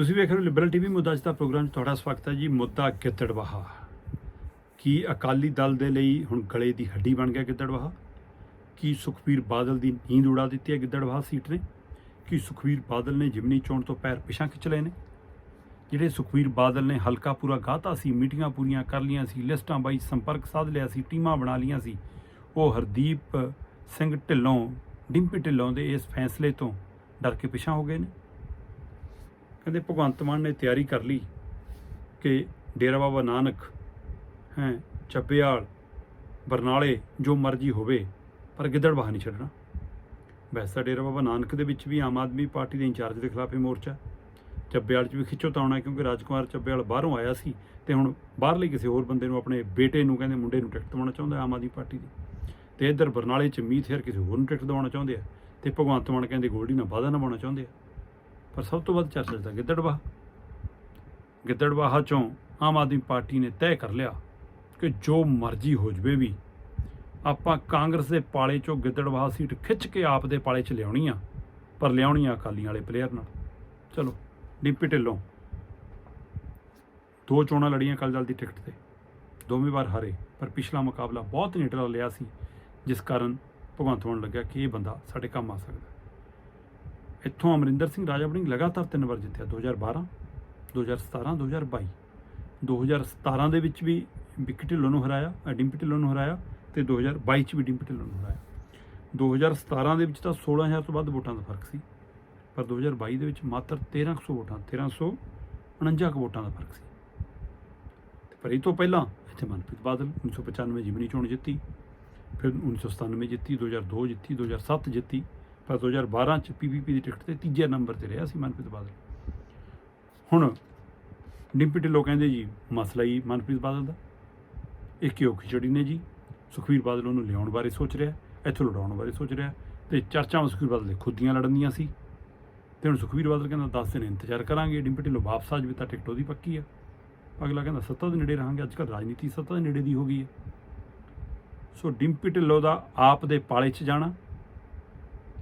ਤੁਸੀਂ ਵੇਖ ਰਹੇ ਹੋ ਲਿਬਰਲ ਟੀਵੀ ਮੁੱਦਾ ਅੱਜ ਦਾ ਪ੍ਰੋਗਰਾਮ 'ਚ ਤੁਹਾਡਾ ਸਵਾਗਤ ਹੈ ਜੀ, ਮੁੱਦਾ ਗਿੱਦੜਵਾਹਾ ਕੀ ਅਕਾਲੀ ਦਲ ਦੇ ਲਈ ਹੁਣ ਗਲੇ ਦੀ ਹੱਡੀ ਬਣ ਗਿਆ ਗਿੱਦੜਵਾਹਾ ਕੀ ਸੁਖਬੀਰ ਬਾਦਲ ਦੀ ਨੀਂਦ ਉਡਾ ਦਿੱਤੀ ਹੈ ਗਿੱਦੜਵਾਹਾ ਸੀਟ ਨੇ? ਕੀ ਸੁਖਬੀਰ ਬਾਦਲ ਨੇ ਜਿਮਨੀ ਚੋਣ ਤੋਂ ਪੈਰ ਪਿਛਾਂ ਖਿੱਚ ਲਏ ਨੇ? ਜਿਹੜੇ ਸੁਖਬੀਰ ਬਾਦਲ ਨੇ ਹਲਕਾ ਪੂਰਾ ਗਾਤਾ ਸੀ, ਮੀਟਿੰਗਾਂ ਪੂਰੀਆਂ ਕਰ ਲੀਆਂ ਸੀ, ਲਿਸਟਾਂ ਬਾਈ ਸੰਪਰਕ ਸਾਧ ਲਿਆ ਸੀ, ਟੀਮਾਂ ਬਣਾ ਲੀਆਂ ਸੀ, ਉਹ ਹਰਦੀਪ ਸਿੰਘ ਢਿੱਲੋਂ, ਡਿੰਪੀ ਢਿੱਲੋਂ ਦੇ ਇਸ ਫੈਸਲੇ ਤੋਂ ਡਰ ਕੇ ਪਿਛਾਂ ਹੋ ਗਏ ਨੇ? ਕਹਿੰਦੇ ਭਗਵੰਤ ਮਾਨ ਨੇ ਤਿਆਰੀ ਕਰ ਲਈ ਕਿ ਡੇਰਾ ਬਾਬਾ ਨਾਨਕ, ਹੈ ਚੱਬੇਵਾਲ ਬਰਨਾਲੇ, ਜੋ ਮਰਜ਼ੀ ਹੋਵੇ, ਪਰ ਗਿੱਦੜਬਾਹਾ ਨਹੀਂ ਛੱਡਣਾ। ਵੈਸੇ ਤਾਂ ਡੇਰਾ ਬਾਬਾ ਨਾਨਕ ਦੇ ਵਿੱਚ ਵੀ ਆਮ ਆਦਮੀ ਪਾਰਟੀ ਦੇ ਇੰਚਾਰਜ ਦੇ ਖਿਲਾਫ ਇਹ ਮੋਰਚਾ। ਚੱਬੇਵਾਲ 'ਚ ਵੀ ਖਿੱਚੋ ਤਾਉਣਾ ਕਿਉਂਕਿ ਰਾਜਕੁਮਾਰ ਚੱਬੇਆਲ ਬਾਹਰੋਂ ਆਇਆ ਸੀ ਤੇ ਹੁਣ ਬਾਹਰਲੇ ਕਿਸੇ ਹੋਰ ਬੰਦੇ ਨੂੰ, ਆਪਣੇ ਬੇਟੇ ਨੂੰ ਕਹਿੰਦੇ ਮੁੰਡੇ ਨੂੰ ਟਿਕਟ ਦਿਵਾਉਣਾ ਚਾਹੁੰਦਾ ਆਮ ਆਦਮੀ ਪਾਰਟੀ ਦੀ। ਤੇ ਇੱਧਰ ਬਰਨਾਲੇ 'ਚ ਮੀਤ ਹੇਰ ਕਿਸੇ ਹੋਰ ਨੂੰ ਟਿਕਟ ਦਿਵਾਉਣਾ ਚਾਹੁੰਦੇ ਆ ਤੇ ਭਗਵੰਤ ਮਾਨ ਕਹਿੰਦੇ ਗੋਲਡੀ ਨਾਲ ਵਾਅਦਾ ਨਿਭਾਉਣਾ ਚਾਹੁੰਦੇ ਆ। ਪਰ ਸਭ ਤੋਂ ਵੱਧ ਚਰਚਾ ਤਾਂ ਗਿੱਦੜਬਾਹਾ। ਗਿੱਦੜਬਾਹਾ ਚੋਂ ਆਮ ਆਦਮੀ ਪਾਰਟੀ ਨੇ ਤੈਅ ਕਰ ਲਿਆ ਕਿ ਜੋ ਮਰਜ਼ੀ ਹੋ ਜਵੇ ਵੀ, ਆਪਾਂ ਕਾਂਗਰਸ ਦੇ ਪਾਲੇ ਚੋਂ ਗਿੱਦੜਬਾਹਾ ਸੀਟ ਖਿੱਚ ਕੇ ਆਪ ਦੇ ਪਾਲੇ 'ਚ ਲਿਆਉਣੀ ਆ, ਪਰ ਲਿਆਉਣੀ ਆ ਅਕਾਲੀਆਂ ਵਾਲੇ ਪਲੇਅਰ ਨਾਲ। ਚਲੋ, ਡਿੰਪੀ ਢਿੱਲੋਂ। ਦੋ ਚੋਣਾਂ ਲੜੀਆਂ ਅਕਾਲੀ ਦਲ ਦੀ ਟਿਕਟ ਤੇ। ਦੋਵੇਂ ਵਾਰ ਹਾਰੇ, ਪਰ ਪਿਛਲਾ ਮੁਕਾਬਲਾ ਬਹੁਤ ਨੇੜਲਾ ਲਿਆ ਸੀ, ਜਿਸ ਕਾਰਨ ਭਗਵੰਤ ਮਾਨ ਲੱਗਿਆ ਕਿ ਇਹ ਬੰਦਾ ਸਾਡੇ ਕੰਮ ਆ ਸਕਦਾ। ਇੱਥੋਂ ਅਮਰਿੰਦਰ ਸਿੰਘ ਰਾਜਾ ਵੜਿੰਗ ਲਗਾਤਾਰ ਤਿੰਨ ਵਾਰ ਜਿੱਤਿਆ 2012 2017 2022 2017 ਦੇ ਵਿੱਚ ਵੀ ਵਿੱਕੀ ਢਿੱਲੋਂ ਨੂੰ ਹਰਾਇਆ ਅ, ਡਿੰਪੀ ਢਿੱਲੋਂ ਨੂੰ ਹਰਾਇਆ ਤੇ 2022 ਚ ਵੀ ਡਿੰਪੀ ਢਿੱਲੋਂ ਨੂੰ ਹਰਾਇਆ। 2017 ਦੇ ਵਿੱਚ ਤਾਂ 16000 ਤੋਂ ਵੱਧ ਵੋਟਾਂ ਦਾ ਫ਼ਰਕ ਸੀ ਪਰ 2022 ਦੇ ਵਿੱਚ ਮਾਤਰ 1300 ਵੋਟਾਂ 1349 ਕੁ ਵੋਟਾਂ ਦਾ ਫ਼ਰਕ ਸੀ। ਤੇ ਪਰ ਇਹ ਤੋਂ ਪਹਿਲਾਂ ਇੱਥੇ ਮਨਪ੍ਰੀਤ ਬਾਦਲ 1995 ਜਿਮਨੀ ਚੋਣ ਜਿੱਤੀ ਫਿਰ 1997 ਜਿੱਤੀ 2002 ਜਿੱਤੀ 2007 ਜਿੱਤੀ ਪਰ 2012 ਚ ਪੀਪੀਪੀ ਦੀ ਟਿਕਟ ਤੇ ਤੀਜੇ ਨੰਬਰ ਤੇ ਰਿਹਾ ਸੀ ਮਨਪ੍ਰੀਤ ਬਾਦਲ। ਹੁਣ ਡਿੰਪੀ ਢਿੱਲੋਂ ਕਹਿੰਦੇ ਜੀ, ਮਸਲਾ ਹੀ ਮਨਪ੍ਰੀਤ ਬਾਦਲ ਦਾ। ਇਹ ਕਿਉਂ ਖਿਚੜੀ ਨੇ ਜੀ। ਸੁਖਬੀਰ ਬਾਦਲ ਉਹਨੂੰ ਲਿਆਉਣ ਬਾਰੇ ਸੋਚ ਰਿਹਾ, ਇੱਥੋਂ ਲੜਾਉਣ ਬਾਰੇ ਸੋਚ ਰਿਹਾ ਤੇ ਚਰਚਾਵਾਂ ਸੁਖਬੀਰ ਬਾਦਲ ਦੇ ਖੁਦ ਦੀਆਂ ਲੜਨ ਦੀਆਂ ਸੀ। ਤੇ ਹੁਣ ਸੁਖਬੀਰ ਬਾਦਲ ਕਹਿੰਦਾ 10 ਦਿਨ ਇੰਤਜ਼ਾਰ ਕਰਾਂਗੇ, ਡਿੰਪੀ ਢਿੱਲੋਂ ਵਾਪਸ ਆ ਜਾਵੇ ਤਾਂ ਟਿਕਟ ਉਹਦੀ ਪੱਕੀ ਆ। ਅਗਲਾ ਕਹਿੰਦਾ, ਸੱਤਾ ਦੇ ਨੇੜੇ ਰਹਾਂਗੇ, ਅੱਜ ਕੱਲ੍ਹ ਰਾਜਨੀਤੀ ਸੱਤਾ ਦੇ ਨੇੜੇ ਦੀ ਹੋ ਗਈ ਹੈ। ਸੋ ਡਿੰਪੀ ਢਿੱਲੋਂ ਦਾ ਆਪ ਦੇ ਪਾਲੇ 'ਚ ਜਾਣਾ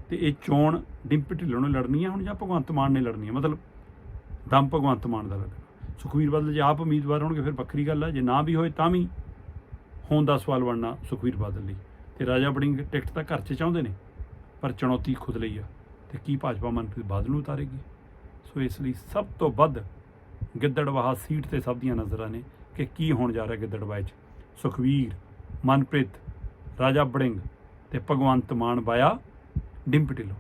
ਤੇ ਇਹ ਚੋਣ ਡਿੰਪੀ ਢਿੱਲੋਂ ਨੇ ਲੜਨੀ ਹੈ ਹੁਣ ਜਾਂ ਭਗਵੰਤ ਮਾਨ ਨੇ ਲੜਨੀ ਹੈ ਮਤਲਬ ਦਮ ਭਗਵੰਤ ਮਾਨ ਦਾ ਲੱਗਣਾ। ਸੁਖਬੀਰ ਬਾਦਲ ਜੇ ਆਪ ਉਮੀਦਵਾਰ ਹੋਣਗੇ, ਫਿਰ ਵੱਖਰੀ ਗੱਲ ਹੈ ਜੇ ਨਾ ਵੀ ਹੋਏ ਤਾਂ ਵੀ ਹੋਣ ਦਾ ਸਵਾਲ ਬਣਨਾ ਸੁਖਬੀਰ ਬਾਦਲ ਲਈ। ਤੇ ਰਾਜਾ ਬੜਿੰਗ ਟਿਕਟ ਤਾਂ ਘਰ 'ਚ ਚਾਹੁੰਦੇ ਨੇ, ਪਰ ਚੁਣੌਤੀ ਖੁਦ ਲਈ ਆ। ਤੇ ਕੀ ਭਾਜਪਾ ਮਨਪ੍ਰੀਤ ਬਾਦਲ ਨੂੰ ਉਤਾਰੇਗੀ? ਸੋ ਇਸ ਲਈ ਸਭ ਤੋਂ ਵੱਧ ਗਿੱਦੜਵਾਹਾ ਸੀਟ ਤੇ ਸਭ ਦੀਆਂ ਨਜ਼ਰਾਂ ਨੇ ਕਿ ਕੀ ਹੋਣ ਜਾ ਰਿਹਾ ਗਿੱਦੜਵਾਹ 'ਚ। ਸੁਖਵੀਰ, ਮਨਪ੍ਰੀਤ, ਰਾਜਾ ਬੜਿੰਗ ਤੇ ਭਗਵੰਤ ਮਾਨ ਬਾਇਆ ਡਿੰਪੀ ਢਿੱਲੋਂ